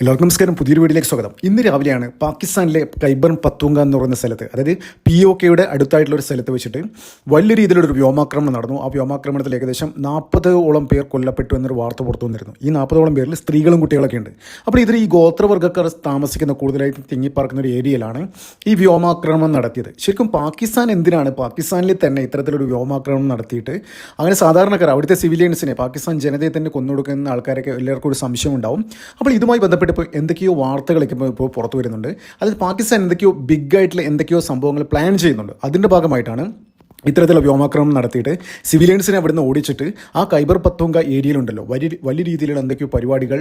എല്ലാവർക്കും നമസ്കാരം. പുതിയൊരു വീഡിയോയിലേക്ക് സ്വാഗതം. ഇന്ന് രാവിലെയാണ് പാകിസ്ഥാനിലെ കൈബർ പത്തൂങ്ക എന്ന് പറയുന്ന സ്ഥലത്ത് അതായത് പി ഒ കെയുടെ അടുത്തായിട്ടുള്ള ഒരു സ്ഥലത്ത് വെച്ചിട്ട് വലിയ രീതിയിലൊരു വ്യോമാക്രമണം നടന്നു. ആ വ്യോമാക്രമണത്തിൽ ഏകദേശം നാൽപ്പതോളം പേർ കൊല്ലപ്പെട്ടു എന്നൊരു വാർത്ത പുറത്തു വന്നിരുന്നു. ഈ നാൽപ്പതോളം പേരിൽ സ്ത്രീകളും കുട്ടികളൊക്കെ ഉണ്ട്. അപ്പോൾ ഇതിൽ ഈ ഗോത്രവർഗക്കാർ താമസിക്കുന്ന കൂടുതലായിട്ട് തിങ്ങിപ്പാർക്കുന്ന ഒരു ഏരിയയിലാണ് ഈ വ്യോമാക്രമണം നടത്തിയത്. ശരിക്കും പാകിസ്ഥാൻ എന്തിനാണ് പാകിസ്ഥാനിൽ തന്നെ ഇത്തരത്തിലൊരു വ്യോമാക്രമണം നടത്തിയിട്ട് അങ്ങനെ സാധാരണക്കാർ അവിടുത്തെ സിവിലിയൻസിനെ പാകിസ്ഥാൻ ജനതയെ തന്നെ കൊന്നുകൊടുക്കുന്ന ആൾക്കാരൊക്കെ എല്ലാവർക്കും ഒരു സംശയം ഉണ്ടാവും അപ്പോൾ ഇതുമായി ബന്ധപ്പെട്ട് ഇപ്പോൾ എന്തൊക്കെയോ വാർത്തകളൊക്കെ ഇപ്പോൾ പുറത്തു വരുന്നുണ്ട്. അതിൽ പാകിസ്ഥാൻ എന്തൊക്കെയോ ബിഗ് ആയിട്ടുള്ള എന്തൊക്കെയോ സംഭവങ്ങൾ പ്ലാൻ ചെയ്യുന്നുണ്ട്. അതിന്റെ ഭാഗമായിട്ടാണ് ഇത്തരത്തിലുള്ള വ്യോമാക്രമണം നടത്തിയിട്ട് സിവിലിയൻസിനെ അവിടുന്ന് ഓടിച്ചിട്ട് ആ കൈബർ പത്തോങ്ക ഏരിയയിലുണ്ടല്ലോ. വലിയ വലിയ രീതിയിലുള്ള എന്തൊക്കെയോ പരിപാടികൾ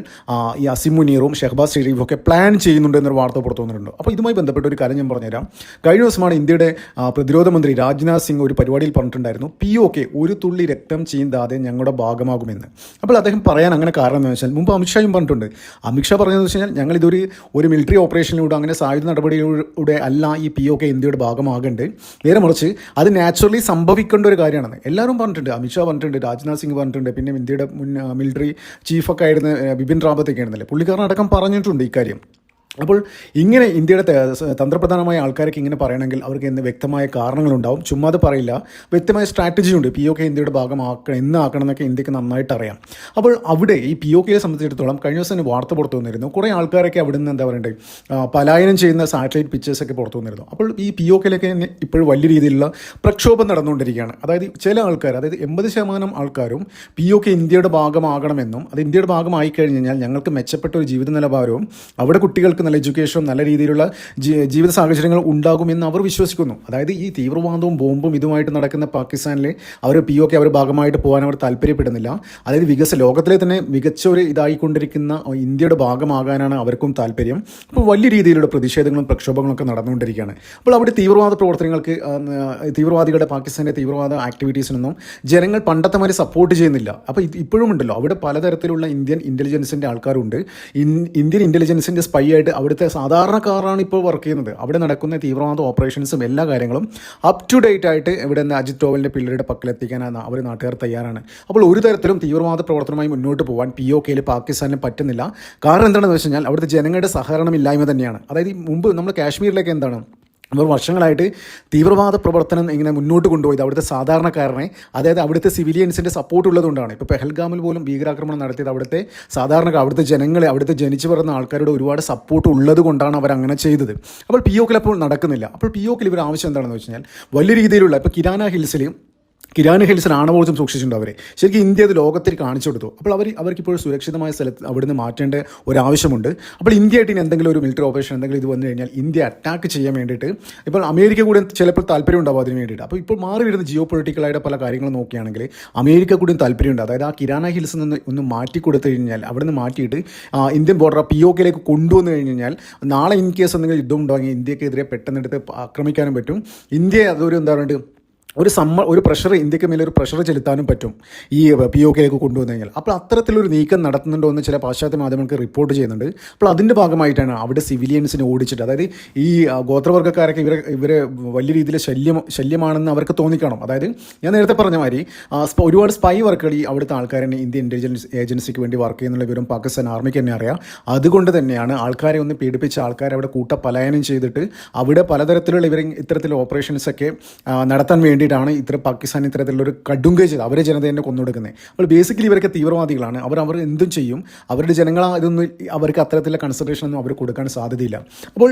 ഈ അസിമുനീറും ഷെഹബാസ് ഷെരീഫും ഒക്കെ പ്ലാൻ ചെയ്യുന്നുണ്ട് എന്നൊരു വാർത്ത പുറത്തു വന്നിട്ടുണ്ട്. അപ്പോൾ ഇതുമായി ബന്ധപ്പെട്ട ഒരു കാര്യം ഞാൻ പറഞ്ഞുതരാം. കഴിഞ്ഞ ദിവസമാണ് ഇന്ത്യയുടെ പ്രതിരോധ മന്ത്രി രാജ്നാഥ് സിംഗ് ഒരു പരിപാടിയിൽ പറഞ്ഞിട്ടുണ്ടായിരുന്നു. പി ഒ കെ ഒരു തുള്ളി രക്തം ചീന്താതെ ഞങ്ങളുടെ ഭാഗമാകുമെന്ന്. അപ്പോൾ അദ്ദേഹം പറയാൻ അങ്ങനെ കാരണം എന്ന് വെച്ചാൽ മുമ്പ് അമിത്ഷായും പറഞ്ഞിട്ടുണ്ട്. അമിത്ഷാ പറഞ്ഞതെന്ന് വെച്ച് കഴിഞ്ഞാൽ ഞങ്ങളിതൊരു ഒരു മിലിറ്ററി ഓപ്പറേഷനിലൂടെ അങ്ങനെ സായുധ നടപടിയിലൂടെ അല്ല ഈ പി ഒ കെ ഇന്ത്യയുടെ ഭാഗമാകേണ്ടത്. നേരെ മറിച്ച് അത് നാച്ചുറലി സംഭവിക്കേണ്ട ഒരു കാര്യമാണ്. എല്ലാവരും പറഞ്ഞിട്ടുണ്ട് അമിത്ഷാ പറഞ്ഞിട്ടുണ്ട് രാജ്നാഥ് സിംഗ് പറഞ്ഞിട്ടുണ്ട് പിന്നെ ഇന്ത്യയുടെ മുൻ മിലിറ്ററി ചീഫൊക്കെ ആയിരുന്ന ബിപിൻ റാവത്തൊക്കെ ആയിരുന്നില്ലേ? പുള്ളിക്കാരൻ അടക്കം പറഞ്ഞിട്ടുണ്ട് ഇക്കാര്യം അപ്പോൾ ഇങ്ങനെ ഇന്ത്യയുടെ തന്ത്രപ്രധാനമായ ആൾക്കാരൊക്കെ ഇങ്ങനെ പറയണമെങ്കിൽ അവർക്ക് എന്ത് വ്യക്തമായ കാരണങ്ങളുണ്ടാവും. ചുമ്മാ അത് പറയില്ല. വ്യക്തമായ സ്ട്രാറ്റജി ഉണ്ട്. പി ഒ കെ ഇന്ത്യയുടെ ഭാഗമാക്കണം എന്ന് ആക്കണം എന്നൊക്കെ ഇന്ത്യയ്ക്ക് നന്നായിട്ട് അറിയാം. അപ്പോൾ അവിടെ ഈ പി ഒ കെയെ സംബന്ധിച്ചിടത്തോളം കഴിഞ്ഞ ദിവസം വാർത്ത പുറത്തു വന്നിരുന്നു. കുറേ ആൾക്കാരൊക്കെ അവിടെ നിന്ന് എന്താ പറയണ്ടേ പലായനം ചെയ്യുന്ന സാറ്റലൈറ്റ് പിക്ചേഴ്സ് ഒക്കെ പുറത്തു വന്നിരുന്നു. അപ്പോൾ ഈ പി ഒ കെയിലൊക്കെ ഇപ്പോഴും വലിയ രീതിയിലുള്ള പ്രക്ഷോഭം നടന്നുകൊണ്ടിരിക്കുകയാണ്. അതായത് ചില ആൾക്കാർ അതായത് എൺപത് ശതമാനം ആൾക്കാരും പി ഒ കെ ഇന്ത്യയുടെ ഭാഗമാകണമെന്നും അത് ഇന്ത്യയുടെ ഭാഗമായി കഴിഞ്ഞ് കഴിഞ്ഞാൽ ഞങ്ങൾക്ക് മെച്ചപ്പെട്ട ഒരു ജീവിത നിലവാരവും അവിടെ കുട്ടികൾക്ക് നല്ല എഡ്യൂക്കേഷനും നല്ല രീതിയിലുള്ള ജീവിത സാഹചര്യങ്ങൾ ഉണ്ടാകുമെന്ന് അവർ വിശ്വസിക്കുന്നു. അതായത് ഈ തീവ്രവാദവും ബോംബും ഇതുമായിട്ട് നടക്കുന്ന പാകിസ്ഥാനിലെ അവർ പി ഒ കെ അവർ ഭാഗമായിട്ട് പോകാൻ അവർ താല്പര്യപ്പെടുന്നില്ല. അതായത് വികസ ലോകത്തിലെ തന്നെ മികച്ച ഒരു ഇതായിക്കൊണ്ടിരിക്കുന്ന ഇന്ത്യയുടെ ഭാഗമാകാനാണ് അവർക്കും താല്പര്യം. അപ്പോൾ വലിയ രീതിയിലുള്ള പ്രതിഷേധങ്ങളും പ്രക്ഷോഭങ്ങളും ഒക്കെ നടന്നുകൊണ്ടിരിക്കുകയാണ്. അപ്പോൾ അവിടെ തീവ്രവാദ പ്രവർത്തനങ്ങൾക്ക് തീവ്രവാദികളുടെ പാകിസ്ഥാന്റെ തീവ്രവാദ ആക്ടിവിറ്റീസിനൊന്നും ജനങ്ങൾ പണ്ടത്തെ മാതിരി സപ്പോർട്ട് ചെയ്യുന്നില്ല. അപ്പോൾ ഇപ്പോഴും ഉണ്ടല്ലോ. അവിടെ പലതരത്തിലുള്ള ഇന്ത്യൻ ഇന്റലിജൻസിന്റെ ആൾക്കാരുണ്ട്. ഇന്ത്യൻ ഇന്റലിജൻസിന്റെ സ്പൈ ആയിട്ട് അവിടുത്തെ സാധാരണക്കാരാണ് ഇപ്പോൾ വർക്ക് ചെയ്യുന്നത്. അവിടെ നടക്കുന്ന തീവ്രവാദ ഓപ്പറേഷൻസും എല്ലാ കാര്യങ്ങളും അപ് ടു ഡേറ്റ് ആയിട്ട് ഇവിടെ നിന്ന് അജിത് ഡോവലിന്റെ പിള്ളേരുടെ പക്കലെത്തിക്കാനാണ് അവർ നാട്ടുകാർ തയ്യാറാണ്. അപ്പോൾ ഒരു തരത്തിലും തീവ്രവാദ പ്രവർത്തനമായി മുന്നോട്ട് പോകാൻ പി ഒ കെയിൽ പാകിസ്ഥാനിന് പറ്റുന്നില്ല. കാരണം എന്താണെന്ന് വെച്ച് കഴിഞ്ഞാൽ അവിടുത്തെ ജനങ്ങളുടെ സഹകരണമില്ലായ്മ തന്നെയാണ്. അതായത് മുമ്പ് നമ്മൾ കാശ്മീരിലേക്ക് എന്താണ് അവർ വർഷങ്ങളായിട്ട് തീവ്രവാദ പ്രവർത്തനം ഇങ്ങനെ മുന്നോട്ട് കൊണ്ടുപോയത് അവിടുത്തെ സാധാരണക്കാരനെ അതായത് അവിടുത്തെ സിവിലിയൻസിന്റെ സപ്പോർട്ട് ഉള്ളതുകൊണ്ടാണ്. ഇപ്പോൾ പെഹൽഗാമിൽ പോലും ഭീകരാക്രമണം നടത്തിയത് അവിടുത്തെ സാധാരണക്കാർ അവിടുത്തെ ജനങ്ങളെ അവിടുത്തെ ജനിച്ചു പറഞ്ഞ ആൾക്കാരുടെ ഒരുപാട് സപ്പോർട്ട് ഉള്ളത് കൊണ്ടാണ് അവർ അങ്ങനെ ചെയ്തത്. അപ്പോൾ പി ഒക്കിൽ അപ്പോൾ നടക്കുന്നില്ല. അപ്പോൾ പി ഒക്കിൽ ഇവർ ആവശ്യം എന്താണെന്ന് വെച്ച് കഴിഞ്ഞാൽ വലിയ രീതിയിലുള്ള ഇപ്പോൾ കിരാന ഹിൽസിൽ കിരാന ഹിൽസിൽ ആണവോർജം സൂക്ഷിച്ചിട്ടുണ്ട് അവരെ. ശരിക്കും ഇന്ത്യ അത് ലോകത്തിൽ കാണിച്ചു കൊടുത്തു. അപ്പോൾ അവർ അവർക്ക് ഇപ്പോൾ സുരക്ഷിതമായ സ്ഥലത്ത് അവിടുന്ന് മാറ്റേണ്ട ഒരു ആവശ്യമുണ്ട് അപ്പോൾ ഇന്ത്യയായിട്ട് ഇനി എന്തെങ്കിലും ഒരു മിലിറ്ററി ഓപ്പറേഷൻ എന്തെങ്കിലും ഇത് വന്നു കഴിഞ്ഞാൽ ഇന്ത്യ അറ്റാക്ക് ചെയ്യാൻ വേണ്ടിയിട്ട് ഇപ്പോൾ അമേരിക്ക കൂടി ചിലപ്പോൾ താല്പര്യം ഉണ്ടാവും അതിന് വേണ്ടിയിട്ട്. അപ്പോൾ ഇപ്പോൾ മാറി വരുന്ന ജിയോ പൊളിറ്റിക്കലായിട്ട് പല കാര്യങ്ങൾ നോക്കുകയാണെങ്കിൽ അമേരിക്ക കൂടി താല്പര്യമുണ്ട്. അതായത് ആ കിരാന ഹിൽസിൽ നിന്ന് ഒന്ന് മാറ്റി കൊടുത്തു കഴിഞ്ഞാൽ അവിടുന്ന് മാറ്റിയിട്ട് ഇന്ത്യൻ ബോർഡർ പി ഒ കെയിലേക്ക് കൊണ്ടുവന്നു കഴിഞ്ഞ് കഴിഞ്ഞാൽ നാളെ ഇൻ കേസ് എന്തെങ്കിലും യുദ്ധം ഉണ്ടാകുമെങ്കിൽ ഇന്ത്യക്കെതിരെ പെട്ടെന്നെടുത്ത് ആക്രമിക്കാനും പറ്റും. ഇന്ത്യ അതൊരു എന്താ പറയുക ഒരു സമ്മ ഒരു പ്രഷർ ഇന്ത്യയ്ക്ക് മേലൊരു പ്രഷർ ചെലുത്താനും പറ്റും. ഈ പി ഒ കെയിലേക്ക് കൊണ്ടുവന്നു കഴിഞ്ഞാൽ. അപ്പോൾ അത്തരത്തിലൊരു നീക്കം നടത്തുന്നുണ്ടോ എന്ന് ചില പാശ്ചാത്യ മാധ്യമങ്ങൾക്ക് റിപ്പോർട്ട് ചെയ്യുന്നുണ്ട്. അപ്പോൾ അതിന്റെ ഭാഗമായിട്ടാണ് അവിടെ സിവിലിയൻസിനെ ഓടിച്ചിട്ട് അതായത് ഈ ഗോത്രവർഗക്കാരൊക്കെ ഇവരെ ഇവരെ വലിയ രീതിയിൽ ശല്യം ശല്യമാണെന്ന് അവർക്ക് തോന്നിക്കണം. അതായത് ഞാൻ നേരത്തെ പറഞ്ഞ മാതിരി ഒരുപാട് സ്പൈ വർക്കുകൾ ഈ അവിടുത്തെ ആൾക്കാരെ ഇന്ത്യൻ ഇന്റലിജൻസ് ഏജൻസിക്ക് വേണ്ടി വർക്ക് ചെയ്യുന്നുള്ള വിവരം പാകിസ്ഥാൻ ആർമിക്ക് തന്നെ അറിയാം. അതുകൊണ്ട് തന്നെയാണ് ആൾക്കാരെ ഒന്ന് പീഡിപ്പിച്ച് ആൾക്കാരെ അവിടെ കൂട്ട പലായനം ചെയ്തിട്ട് അവിടെ പലതരത്തിലുള്ള ഇവർ ഇത്തരത്തിലുള്ള ഓപ്പറേഷൻസൊക്കെ നടത്താൻ വേണ്ടി വേണ്ടിയിട്ടാണ് ഇത്ര പാകിസ്ഥാൻ ഇത്തരത്തിലുള്ള ഒരു കടുങ്കൈ ചെയ്ത് അവരെ ജനതയെ കൊന്നൊടുക്കുന്നത്. അപ്പോൾ ബേസിക്കലി ഇവരൊക്കെ തീവ്രവാദികളാണ്. അവർ അവർ എന്തും ചെയ്യും. അവരുടെ ജനങ്ങൾ ഇതൊന്നും അവർക്ക് അത്തരത്തിലുള്ള കൺസിഡറേഷൻ ഒന്നും അവർ കൊടുക്കാൻ സാധ്യതയില്ല. അപ്പോൾ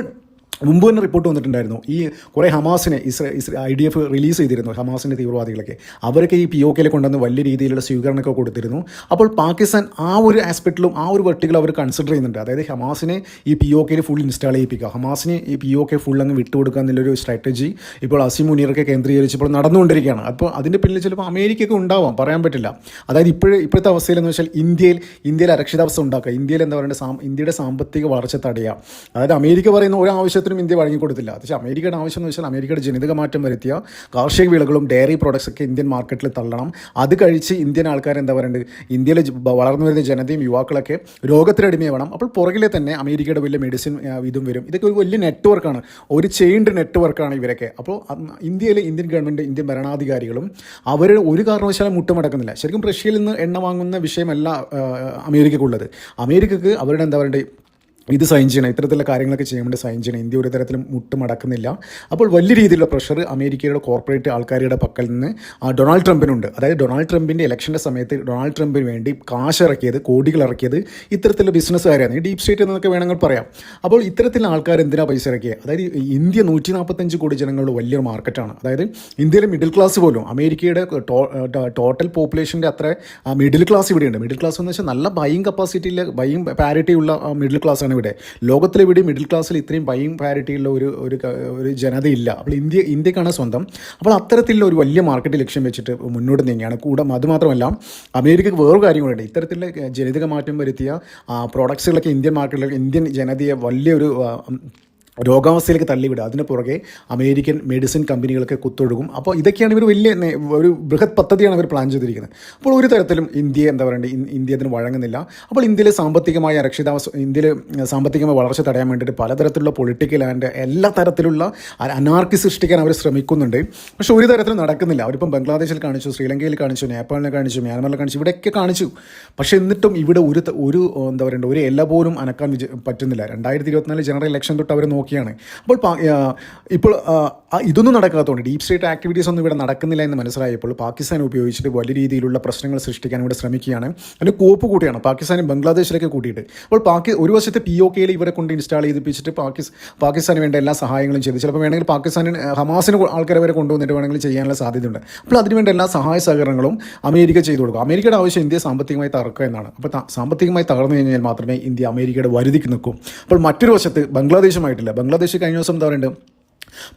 മുമ്പ് തന്നെ റിപ്പോർട്ട് വന്നിട്ടുണ്ടായിരുന്നു. ഈ കുറേ ഹമാസിനെ ഇസ്ര ഇസ്രേ ഐ ഡി എഫ് റിലീസ് ചെയ്തിരുന്നു ഹമാസിന്റെ തീവ്രവാദികളൊക്കെ. അവരൊക്കെ ഈ പി ഒ കെയിൽ കൊണ്ടുവന്ന് വലിയ രീതിയിലുള്ള സ്വീകരണമൊക്കെ കൊടുത്തിരുന്നു. അപ്പോൾ പാകിസ്ഥാൻ ആ ഒരു ആസ്പെക്റ്റിലും ആ ഒരു വെർട്ടിക്കൽ അവർ കൺസിഡർ ചെയ്യുന്നുണ്ട്. അതായത് ഹമാസിനെ ഈ പി ഒ കെയിൽ ഫുൾ ഇൻസ്റ്റാൾ ചെയ്യിപ്പിക്കുക. ഹമാസിനെ ഈ പി ഒ കെ ഫുൾ അങ്ങ് വിട്ടുകൊടുക്കുക എന്നുള്ളൊരു സ്ട്രാറ്റജി ഇപ്പോൾ അസീം മുനീറൊക്കെ കേന്ദ്രീകരിച്ച് ഇപ്പോൾ നടന്നുകൊണ്ടിരിക്കുകയാണ്. അപ്പോൾ അതിന്റെ പിന്നിൽ ചിലപ്പോൾ അമേരിക്കയൊക്കെ ഉണ്ടാവാം പറയാൻ പറ്റില്ല. അതായത് ഇപ്പോഴേ ഇപ്പോഴത്തെ അവസ്ഥയിലെന്ന് വെച്ചാൽ ഇന്ത്യയിൽ ഇന്ത്യയിൽ അരക്ഷിതാവസ്ഥ ഉണ്ടാക്കുക. ഇന്ത്യയിൽ എന്താ പറയുക ഇന്ത്യയുടെ സാമ്പത്തിക വളർച്ച തടയുക. അതായത് അമേരിക്ക പറയുന്ന ഒരു ആവശ്യത്തിനും ഇന്ത്യ വഴങ്ങിക്കൊടുത്തില്ല പക്ഷേ അമേരിക്കയുടെ ആവശ്യം എന്ന് വെച്ചാൽ അമേരിക്കയുടെ ജനിതക മാറ്റം വരുത്തിയ കാർഷിക വിളകളും ഡയറി പ്രോഡക്ട്സ് ഒക്കെ ഇന്ത്യൻ മാർക്കറ്റിൽ തള്ളണം. അത് കഴിച്ച് ഇന്ത്യൻ ആൾക്കാർ എന്താ പറയുന്നത് ഇന്ത്യയിലെ വളർന്നു വരുന്ന ജനതയും യുവാക്കളൊക്കെ രോഗത്തിനടിമയാവണം അപ്പോൾ പുറകിലെ തന്നെ അമേരിക്കയുടെ വലിയ മെഡിസിൻ ഇതും വരും. ഇതൊക്കെ ഒരു വലിയ നെറ്റ്വർക്കാണ് ഒരു ചെയിൻഡ് നെറ്റ്വർക്കാണ് ഇവരൊക്കെ. അപ്പോൾ ഇന്ത്യയിലെ ഇന്ത്യൻ ഗവൺമെന്റ് ഇന്ത്യൻ ഭരണാധികാരികളും അവർ ഒരു കാരണവശാലും മുട്ടുമടക്കുന്നില്ല ശരിക്കും റഷ്യയിൽ നിന്ന് എണ്ണ വാങ്ങുന്ന വിഷയമല്ല അമേരിക്കക്കുള്ളത്. അമേരിക്കക്ക് അവരുടെ എന്താ പറയുക ഇത് സൈൻ ചെയ്യണം. ഇത്തരത്തിലുള്ള കാര്യങ്ങളൊക്കെ ചെയ്യാൻ വേണ്ടി സൈൻ ചെയ്യണം. ഇന്ത്യ ഒരു തരത്തിലും മുട്ടുമടക്കുന്നില്ല അപ്പോൾ വലിയ രീതിയിലുള്ള പ്രഷർ അമേരിക്കയുടെ കോർപ്പറേറ്റ് ആൾക്കാരുടെ പക്കൽ നിന്ന് ഡൊണാൾഡ് ട്രംപിനുണ്ട്. അതായത് ഡൊണാൾഡ് ട്രംപിന്റെ ഇലക്ഷന്റെ സമയത്ത് ഡൊണാൾഡ് ട്രംപിന് വേണ്ടി കാശ് ഇറക്കിയത് കോടികൾ ഇറക്കിയത് ഇത്തരത്തിലുള്ള ബിസിനസ്സുകാരാണ് ഈ ഡീപ് സ്റ്റേറ്റ് എന്നൊക്കെ വേണമെങ്കിൽ പറയാം. അപ്പോൾ ഇത്തരത്തിലുള്ള ആൾക്കാർ എന്തിനാണ് പൈസ ഇറക്കിയത് അതായത് ഇന്ത്യ നൂറ്റി നാൽപ്പത്തഞ്ച് കോടി ജനങ്ങളുടെ വലിയൊരു മാർക്കറ്റാണ് അതായത് ഇന്ത്യയിലെ മിഡിൽ ക്ലാസ് പോലും അമേരിക്കയുടെ ടോട്ടൽ പോപ്പുലേഷന്റെ അത്ര മിഡിൽ ക്ലാസ് ഇവിടെയുണ്ട്. മിഡിൽ ക്ലാസ് എന്ന് വെച്ചാൽ നല്ല ബൈയിങ് കപ്പാസിറ്റിയിലെ ബൈയിങ് പാരിറ്റി ഉള്ള മിഡിൽ ക്ലാസ് ഇവിടെ. ലോകത്തിലെവിടെ മിഡിൽ ക്ലാസ്സിൽ ഇത്രയും ബൈയിങ് പാരിറ്റി ഉള്ള ഒരു ഒരു ഒരു ജനതയില്ല. അപ്പോൾ ഇന്ത്യ ഇന്ത്യക്കാണ് സ്വന്തം. അപ്പോൾ അത്തരത്തിലുള്ള ഒരു വലിയ മാർക്കറ്റ് ലക്ഷ്യം വെച്ചിട്ട് മുന്നോട്ട് നീങ്ങിയാണ് കൂടെ അതുമാത്രമല്ല അമേരിക്കക്ക് വേറൊരു കാര്യങ്ങളുണ്ട് ഇത്തരത്തിലുള്ള ജനിതക മാറ്റം വരുത്തിയ പ്രോഡക്ട്സുകളൊക്കെ ഇന്ത്യൻ മാർക്കറ്റിലേക്ക് ഇന്ത്യൻ ജനതയെ വലിയൊരു രോഗാവസ്ഥയിലേക്ക് തള്ളിവിടുക. അതിന് പുറകെ അമേരിക്കൻ മെഡിസിൻ കമ്പനികളൊക്കെ കുത്തൊഴുകും. അപ്പോൾ ഇതൊക്കെയാണ് ഇവർ വലിയ ഒരു ബൃഹത് പദ്ധതിയാണ് അവർ പ്ലാൻ ചെയ്തിരിക്കുന്നത്. അപ്പോൾ ഒരു തരത്തിലും ഇന്ത്യ എന്താ പറയുക ഇന്ത്യ അതിന് വഴങ്ങുന്നില്ല. അപ്പോൾ ഇന്ത്യയിലെ സാമ്പത്തികമായ അരക്ഷിതാവസ്ഥ ഇന്ത്യയിലെ സാമ്പത്തികമായ വളർച്ച തടയാൻ വേണ്ടിയിട്ട് പലതരത്തിലുള്ള പൊളിറ്റിക്കൽ ആൻഡ് എല്ലാ തരത്തിലുള്ള അനാർക്കി സൃഷ്ടിക്കാൻ അവർ ശ്രമിക്കുന്നുണ്ട്. പക്ഷേ ഒരു തരത്തിലും നടക്കുന്നില്ല. അവരിപ്പം ബംഗ്ലാദേശിൽ കാണിച്ചു ശ്രീലങ്കയിൽ കാണിച്ചു നേപ്പാളിൽ കാണിച്ചു മ്യാൻമറിൽ കാണിച്ചു ഇവിടെയൊക്കെ കാണിച്ചു. പക്ഷേ എന്നിട്ടും ഇവിടെ ഒരു ഒരു എന്താ പറയുക ഒരു എല്ലാ പോലും അനക്കാൻ പറ്റുന്നില്ല. രണ്ടായിരത്തി ഇരുപത്തിനാല് ജനറൽ ഇലക്ഷൻ തൊട്ട് അവർ നോക്കിയാണ്. അപ്പോൾ ഇപ്പോൾ ഇതൊന്നും നടക്കാത്തതുകൊണ്ട് ഡീപ് സ്റ്റേറ്റ് ആക്ടിവിറ്റീസ് ഒന്നും ഇവിടെ നടക്കുന്നില്ല എന്ന് മനസ്സിലായപ്പോൾ പാകിസ്ഥാൻ ഉപയോഗിച്ചിട്ട് വലിയ രീതിയിലുള്ള പ്രശ്നങ്ങൾ സൃഷ്ടിക്കാൻ ഇവിടെ ശ്രമിക്കുകയാണ്. അതിന് കോപ്പ് കൂട്ടിയാണ്. പാകിസ്ഥാനും ബംഗ്ലാദേശിലൊക്കെ കൂട്ടിയിട്ട്. അപ്പോൾ പാകി ഒരു വശത്തെ പി ഒ കെയിൽ ഇവരെ കൊണ്ട് ഇൻസ്റ്റാൾ ചെയ്തിപ്പിച്ചിട്ട് പാകിസ് പാകിസ്ഥാന് വേണ്ട എല്ലാ സഹായങ്ങളും ചെയ്ത്. ചിലപ്പോൾ വേണമെങ്കിൽ പാകിസ്ഥാനിന് ഹമാസിന് ആൾക്കാരെ വരെ കൊണ്ടുവന്നിട്ട് വേണമെങ്കിൽ ചെയ്യാനുള്ള സാധ്യതയുണ്ട്. അപ്പോൾ അതിനുവേണ്ട എല്ലാ സഹായ സഹകരണങ്ങളും അമേരിക്ക ചെയ്തു കൊടുക്കും. അമേരിക്കയുടെ ആവശ്യം ഇന്ത്യ സാമ്പത്തികമായി തറക്കുക എന്നാണ്. അപ്പോൾ സാമ്പത്തികമായി തകർന്നു കഴിഞ്ഞാൽ മാത്രമേ ഇന്ത്യ അമേരിക്കയുടെ വരുതിക്ക് നിൽക്കൂ. അപ്പോൾ മറ്റൊരു വശത്ത് ബംഗ്ലാദേശുമായിട്ടില്ല. ബംഗ്ലാദേശ് കഴിഞ്ഞ ദിവസം എന്താ പറയുന്നത്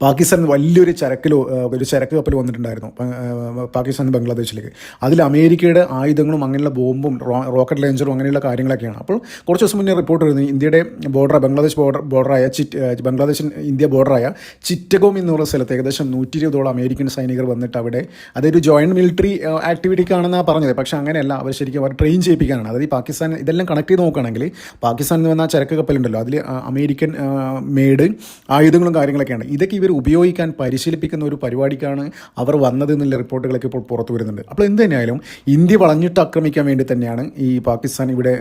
പാകിസ്ഥാൻ വലിയൊരു ചരക്കിൽ ഒരു ചരക്ക് കപ്പൽ വന്നിട്ടുണ്ടായിരുന്നു പാകിസ്ഥാൻ ബംഗ്ലാദേശിലേക്ക്. അതിൽ അമേരിക്കയുടെ ആയുധങ്ങളും അങ്ങനെയുള്ള ബോംബും റോക്കറ്റ് ലോഞ്ചറും അങ്ങനെയുള്ള കാര്യങ്ങളൊക്കെയാണ്. അപ്പോൾ കുറച്ച് ദിവസം മുന്നേ റിപ്പോർട്ട് വരുന്നു ഇന്ത്യയുടെ ബോർഡർ ബംഗ്ലാദേശ് ബോർഡർ ബോർഡറായ ചിറ്റ് ബംഗ്ലാദേശ് ഇന്ത്യ ബോർഡറായ ചിറ്റഗോം എന്നുള്ള സ്ഥലത്ത് ഏകദേശം നൂറ്റി ഇരുപതോളം അമേരിക്കൻ സൈനികർ വന്നിട്ട് അവിടെ അതൊരു ജോയിന്റ് മിലിറ്ററി ആക്ടിവിറ്റിക്കാണെന്നാണ് പറഞ്ഞത്. പക്ഷേ അങ്ങനെയല്ല അവർ ശരിക്കും അവർ ട്രെയിൻ ചെയ്യിപ്പിക്കാനാണ്. അതായത് പാകിസ്ഥാൻ ഇതെല്ലാം കണക്ട് ചെയ്ത് നോക്കുകയാണെങ്കിൽ പാകിസ്ഥാനിൽ നിന്ന് വന്ന ചരക്ക് കപ്പലുണ്ടല്ലോ. അതിൽ അമേരിക്കൻ മേഡ് ആയുധങ്ങളും കാര്യങ്ങളൊക്കെയാണ്. ഇതൊക്കെ ഇവർ ഉപയോഗിക്കാൻ പരിശീലിപ്പിക്കുന്ന ഒരു പരിപാടിക്കാണ് അവർ വന്നത് എന്നുള്ള റിപ്പോർട്ടുകളൊക്കെ ഇപ്പോൾ പുറത്തു വരുന്നുണ്ട്. അപ്പോൾ എന്ത് തന്നെയായാലും ഇന്ത്യ വളഞ്ഞിട്ട് ആക്രമിക്കാൻ വേണ്ടി തന്നെയാണ് ഈ പാകിസ്ഥാൻ ഇവിടെ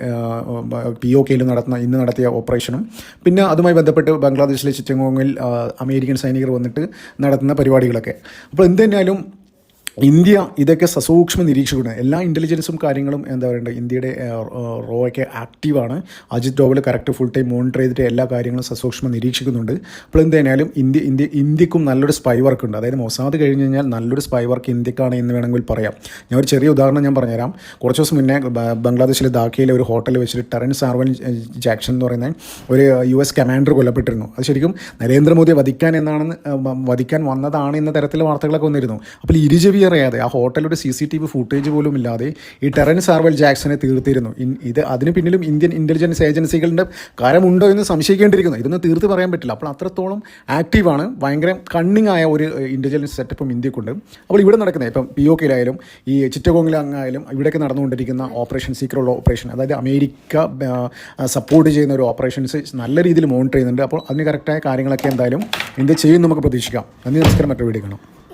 പി ഒ കെയിൽ നടത്തുന്ന ഇന്ന് നടത്തിയ ഓപ്പറേഷനും. പിന്നെ അതുമായി ബന്ധപ്പെട്ട് ബംഗ്ലാദേശിലെ ചിറ്റഗോങ്ങിൽ അമേരിക്കൻ സൈനികർ വന്നിട്ട് നടത്തുന്ന പരിപാടികളൊക്കെ. അപ്പോൾ എന്ത് തന്നെയായാലും ഇന്ത്യ ഇതൊക്കെ സസൂക്ഷ്മ നിരീക്ഷിക്കുന്നത് എല്ലാ ഇന്റലിജൻസും കാര്യങ്ങളും എന്താ പറയണ്ടേ ഇന്ത്യയുടെ റോയൊക്കെ ആക്റ്റീവാണ് Ajit Doval correct full time monitor ചെയ്തിട്ട് എല്ലാ കാര്യങ്ങളും സസൂക്ഷ്മ നിരീക്ഷിക്കുന്നുണ്ട്. അപ്പോൾ എന്തായാലും ഇന്ത്യ ഇന്ത്യ ഇന്ത്യക്കും നല്ലൊരു സ്പൈ വർക്ക് ഉണ്ട്. അതായത് മൊസാദ് കഴിഞ്ഞ് കഴിഞ്ഞാൽ നല്ലൊരു സ്പൈ വർക്ക് ഇന്ത്യക്കാണ് എന്ന് വേണമെങ്കിൽ പറയാം. ഞാൻ ഒരു ചെറിയ ഉദാഹരണം ഞാൻ പറഞ്ഞുതരാം. കുറച്ച് ദിവസം മുന്നേ ബംഗ്ലാദേശിലെ ധാക്കയിലെ ഒരു ഹോട്ടലിൽ വെച്ചിട്ട് ടെറൻ സാർവൻ ജാക്സൺ എന്ന് പറയുന്ന ഒരു യു എസ് കമാൻഡർ കൊല്ലപ്പെട്ടിരുന്നു. അത് ശരിക്കും നരേന്ദ്രമോദിയെ വധിക്കാൻ എന്നാണെന്ന് വധിക്കാൻ വന്നതാണ് എന്ന തരത്തിലെ വാർത്തകളൊക്കെ വന്നിരുന്നു. അപ്പോൾ ഇരുചെവി അറിയാതെ ആ ഹോട്ടലിലൊരു C C T V footage പോലും ഇല്ലാതെ ഈ ടെറൻ സാർവൽ ജാക്സനെ തീർത്തിരുന്നു. ഇത് അതിന് പിന്നിലും ഇന്ത്യൻ ഇന്റലിജൻസ് ഏജൻസികളുടെ കാര്യമുണ്ടോ എന്ന് സംശയിക്കേണ്ടിയിരിക്കുന്നു. ഇതൊന്നും തീർത്ത് പറയാൻ പറ്റില്ല. അപ്പോൾ അത്രത്തോളം ആക്റ്റീവാണ് ഭയങ്കര കണ്ണിങ് ആയ ഒരു ഇന്റലിജൻസ് സെറ്റപ്പും ഇന്ത്യക്കുണ്ട്. അപ്പോൾ ഇവിടെ നടക്കുന്നത് ഇപ്പം പി ഒ കെയിലായാലും ഈ ചിറ്റഗോങ്ങിലായാലും ഇവിടെയൊക്കെ നടന്നുകൊണ്ടിരിക്കുന്ന ഓപ്പറേഷൻ സീക്രട്ട് ഓപ്പറേഷൻ അതായത് അമേരിക്ക സപ്പോർട്ട് ചെയ്യുന്ന ഒരു ഓപ്പറേഷൻസ് നല്ല രീതിയിൽ മോണിറ്റർ ചെയ്യുന്നുണ്ട്. അപ്പോൾ അതിന് കറക്റ്റായ കാര്യങ്ങളൊക്കെ എന്തായാലും ഇന്ത്യ ചെയ്യും നമുക്ക് പ്രതീക്ഷിക്കാം. നന്ദി നമസ്കാരം. മറ്റൊരു വീഡിയോ കാണാം.